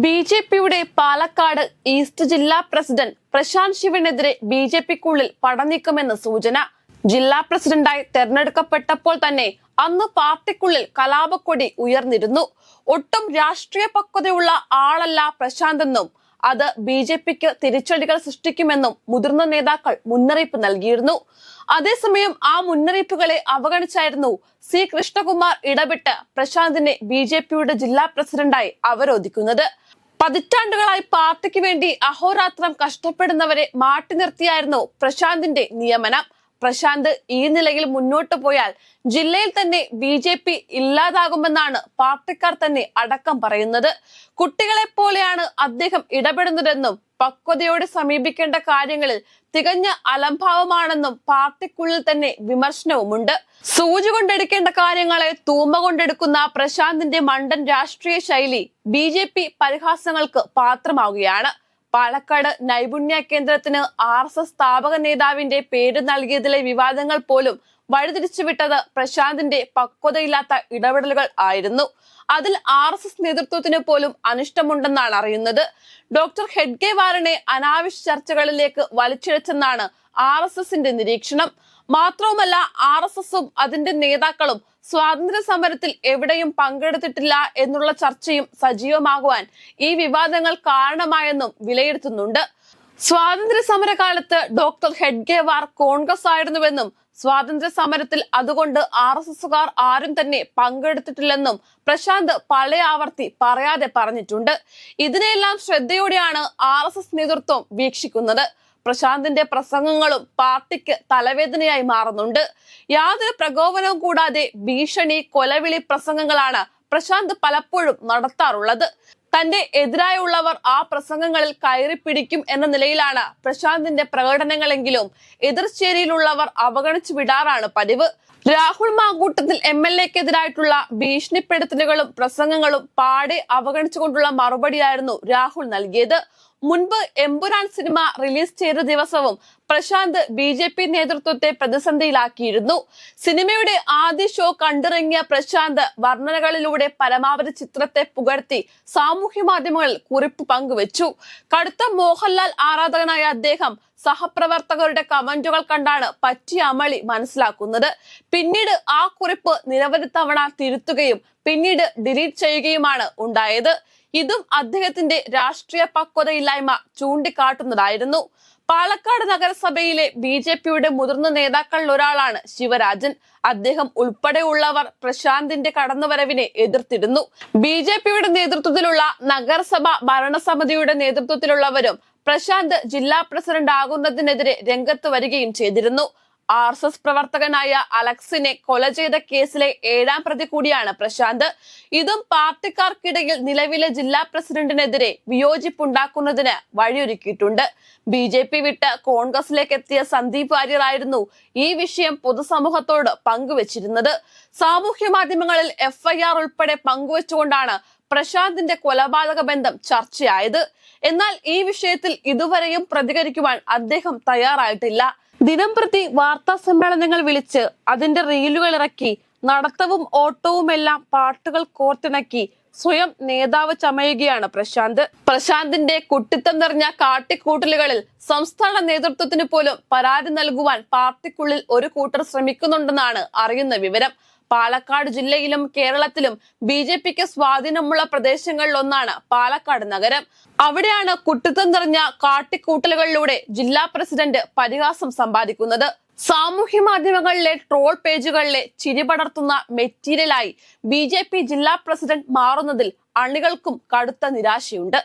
B J പിയുടെ Palakkad east ജില്ലാ president Prashanth ശിവനെതിരെ ബി ജെ പിക്കുള്ളിൽ പടനീക്കുമെന്ന് സൂചന. ജില്ലാ പ്രസിഡന്റായി തെരഞ്ഞെടുക്കപ്പെട്ടപ്പോൾ തന്നെ അന്ന് പാർട്ടിക്കുള്ളിൽ കലാപക്കൊടി ഉയർന്നിരുന്നു. ഒട്ടും രാഷ്ട്രീയ പക്വതയുള്ള ആളല്ല പ്രശാന്തെന്നും അത് ബി ജെ പിക്ക് തിരിച്ചടികൾ സൃഷ്ടിക്കുമെന്നും മുതിർന്ന നേതാക്കൾ മുന്നറിയിപ്പ് നൽകിയിരുന്നു. അതേസമയം ആ മുന്നറിയിപ്പുകളെ അവഗണിച്ചായിരുന്നു സി കൃഷ്ണകുമാർ ഇടപെട്ട് പ്രശാന്തിനെ ബി ജെ പിയുടെ ജില്ലാ പ്രസിഡന്റായി അവരോധിക്കുന്നത്. പതിറ്റാണ്ടുകളായി പാർട്ടിക്ക് വേണ്ടി അഹോരാത്രം കഷ്ടപ്പെടുന്നവരെ മാറ്റി നിർത്തിയായിരുന്നു പ്രശാന്തിന്റെ നിയമനം. പ്രശാന്ത് ഈ നിലയിൽ മുന്നോട്ട് പോയാൽ ജില്ലയിൽ തന്നെ ബി ജെ പി ഇല്ലാതാകുമെന്നാണ് പാർട്ടിക്കാർ തന്നെ അടക്കം പറയുന്നത്. കുട്ടികളെ പോലെയാണ് അദ്ദേഹം ഇടപെടുന്നതെന്നും പക്വതയോടെ സമീപിക്കേണ്ട കാര്യങ്ങളിൽ തികഞ്ഞ അലംഭാവമാണെന്നും പാർട്ടിക്കുള്ളിൽ തന്നെ വിമർശനവുമുണ്ട്. സൂചി കൊണ്ടെടുക്കേണ്ട കാര്യങ്ങളെ തൂമ കൊണ്ടെടുക്കുന്ന പ്രശാന്തിന്റെ മണ്ടൻ രാഷ്ട്രീയ ശൈലി ബി പരിഹാസങ്ങൾക്ക് പാത്രമാവുകയാണ്. പാലക്കാട് നൈപുണ്യ കേന്ദ്രത്തിന് ആർ എസ് എസ് സ്ഥാപക നേതാവിന്റെ പേര് നൽകിയതിലെ വിവാദങ്ങൾ പോലും വഴിതിരിച്ചുവിട്ടത് പ്രശാന്തിന്റെ പക്വതയില്ലാത്ത ഇടപെടലുകൾ ആയിരുന്നു. അതിൽ ആർ എസ് എസ് നേതൃത്വത്തിന് പോലും അനിഷ്ടമുണ്ടെന്നാണ് അറിയുന്നത്. ഡോക്ടർ ഹെഡ്ഗെവാറിനെ അനാവശ്യ ചർച്ചകളിലേക്ക് വലിച്ചിഴച്ചെന്നാണ് ആർ എസ് എസിന്റെ നിരീക്ഷണം. മാത്രവുമല്ല ആർ എസ് എസും അതിന്റെ നേതാക്കളും സ്വാതന്ത്ര്യ സമരത്തിൽ എവിടെയും പങ്കെടുത്തിട്ടില്ല എന്നുള്ള ചർച്ചയും സജീവമാകുവാൻ ഈ വിവാദങ്ങൾ കാരണമായെന്നും വിലയിരുത്തുന്നുണ്ട്. സ്വാതന്ത്ര്യ സമരകാലത്ത് ഡോക്ടർ ഹെഡ്ഗേവാർ കോൺഗ്രസ് ആയിരുന്നുവെന്നും സ്വാതന്ത്ര്യ സമരത്തിൽ അതുകൊണ്ട് ആർ എസ് എസുകാർ ആരും തന്നെ പങ്കെടുത്തിട്ടില്ലെന്നും പ്രശാന്ത് പല ആവർത്തി പറയാതെ പറഞ്ഞിട്ടുണ്ട്. ഇതിനെല്ലാം ശ്രദ്ധയോടെയാണ് ആർ എസ് എസ് നേതൃത്വം വീക്ഷിക്കുന്നത്. പ്രശാന്തിന്റെ പ്രസംഗങ്ങളും പാർട്ടിക്ക് തലവേദനയായി മാറുന്നുണ്ട്. യാതൊരു പ്രകോപനവും കൂടാതെ ഭീഷണി കൊലവിളി പ്രസംഗങ്ങളാണ് പ്രശാന്ത് പലപ്പോഴും നടത്താറുള്ളത്. തന്റെ എതിരായുള്ളവർ ആ പ്രസംഗങ്ങളിൽ കയറി പിടിക്കും എന്ന നിലയിലാണ് പ്രശാന്തിന്റെ പ്രകടനങ്ങളെങ്കിലും എതിർചേരിയിലുള്ളവർ അവഗണിച്ചു വിടാറാണ് പതിവ്. രാഹുൽ മാങ്കൂട്ടത്തിൽ എം എൽ എക്കെതിരായിട്ടുള്ള ഭീഷണിപ്പെടുത്തലുകളും പ്രസംഗങ്ങളും പാടെ അവഗണിച്ചുകൊണ്ടുള്ള മറുപടിയായിരുന്നു രാഹുൽ നൽകിയത്. മുൻപ് എമ്പുരാൻ സിനിമ റിലീസ് ചെയ്ത ദിവസവും പ്രശാന്ത് ബി ജെ പി നേതൃത്വത്തെ പ്രതിസന്ധിയിലാക്കിയിരുന്നു. സിനിമയുടെ ആദ്യ ഷോ കണ്ടിറങ്ങിയ പ്രശാന്ത് വർണനകളിലൂടെ പരമാവധി ചിത്രത്തെ പുകഴ്ത്തി സാമൂഹ്യ മാധ്യമങ്ങളിൽ കുറിപ്പ് പങ്കുവച്ചു. കടുത്ത മോഹൻലാൽ ആരാധകനായ അദ്ദേഹം സഹപ്രവർത്തകരുടെ കമന്റുകൾ കണ്ടാണ് പറ്റിയ അമളി മനസ്സിലാക്കുന്നത്. പിന്നീട് ആ കുറിപ്പ് നിരവധി തവണ തിരുത്തുകയും പിന്നീട് ഡിലീറ്റ് ചെയ്യുകയുമാണ് ഉണ്ടായത്. ഇതും അദ്ദേഹത്തിന്റെ രാഷ്ട്രീയ പക്വതയില്ലായ്മ ചൂണ്ടിക്കാട്ടുന്നതായിരുന്നു. പാലക്കാട് നഗരസഭയിലെ ബി ജെ പിയുടെ മുതിർന്ന നേതാക്കളിൽ ഒരാളാണ് ശിവരാജൻ. അദ്ദേഹം ഉൾപ്പെടെയുള്ളവർ പ്രശാന്തിന്റെ കടന്നുവരവിനെ എതിർത്തിരുന്നു. ബി ജെ പിയുടെ നേതൃത്വത്തിലുള്ള നഗരസഭ ഭരണസമിതിയുടെ നേതൃത്വത്തിലുള്ളവരും പ്രശാന്ത് ജില്ലാ പ്രസിഡന്റ് ആകുന്നതിനെതിരെ രംഗത്ത് വരികയും ചെയ്തിരുന്നു. ആർ എസ് എസ് പ്രവർത്തകനായ അലക്സിനെ കൊല ചെയ്ത കേസിലെ ഏഴാം പ്രതി കൂടിയാണ് പ്രശാന്ത്. ഇതും പാർട്ടിക്കാർക്കിടയിൽ നിലവിലെ ജില്ലാ പ്രസിഡന്റിനെതിരെ വിയോജിപ്പുണ്ടാക്കുന്നതിന് വഴിയൊരുക്കിയിട്ടുണ്ട്. ബി ജെ പി വിട്ട് കോൺഗ്രസിലേക്ക് എത്തിയ സന്ദീപ് വാര്യർ ആയിരുന്നു ഈ വിഷയം പൊതുസമൂഹത്തോട് പങ്കുവച്ചിരുന്നത്. സാമൂഹ്യ മാധ്യമങ്ങളിൽ എഫ്ഐആർ ഉൾപ്പെടെ പങ്കുവച്ചുകൊണ്ടാണ് പ്രശാന്തിന്റെ കൊലപാതക ബന്ധം ചർച്ചയായത്. എന്നാൽ ഈ വിഷയത്തിൽ ഇതുവരെയും പ്രതികരിക്കുവാൻ അദ്ദേഹം തയ്യാറായിട്ടില്ല. ദിനംപ്രതി വാർത്താ സമ്മേളനങ്ങൾ വിളിച്ച് അതിന്റെ റീലുകൾ ഇറക്കി നടത്തവും ഓട്ടവുമെല്ലാം പാട്ടുകൾ കോർത്തിണക്കി സ്വയം നേതാവ് ചമയുകയാണ് പ്രശാന്ത്. പ്രശാന്തിന്റെ കുട്ടിത്തം നിറഞ്ഞ കാട്ടിക്കൂട്ടലുകളിൽ സംസ്ഥാന നേതൃത്വത്തിന് പോലും പരാതി നൽകുവാൻ പാർട്ടിക്കുള്ളിൽ ഒരു കൂട്ടർ ശ്രമിക്കുന്നുണ്ടെന്നാണ് അറിയുന്ന വിവരം. പാലക്കാട് ജില്ലയിലും കേരളത്തിലും ബി ജെ പിക്ക് സ്വാധീനമുള്ള പ്രദേശങ്ങളിൽ ഒന്നാണ് പാലക്കാട് നഗരം. അവിടെയാണ് കുട്ടിത്തം നിറഞ്ഞ കാട്ടിക്കൂട്ടലുകളിലൂടെ ജില്ലാ പ്രസിഡന്റ് പരിഹാസം സമ്പാദിക്കുന്നത്. സാമൂഹ്യ മാധ്യമങ്ങളിലെ ട്രോൾ പേജുകളിലെ ചിരി പടർത്തുന്ന മെറ്റീരിയലായി ബി ജില്ലാ പ്രസിഡന്റ് മാറുന്നതിൽ അണികൾക്കും കടുത്ത നിരാശയുണ്ട്.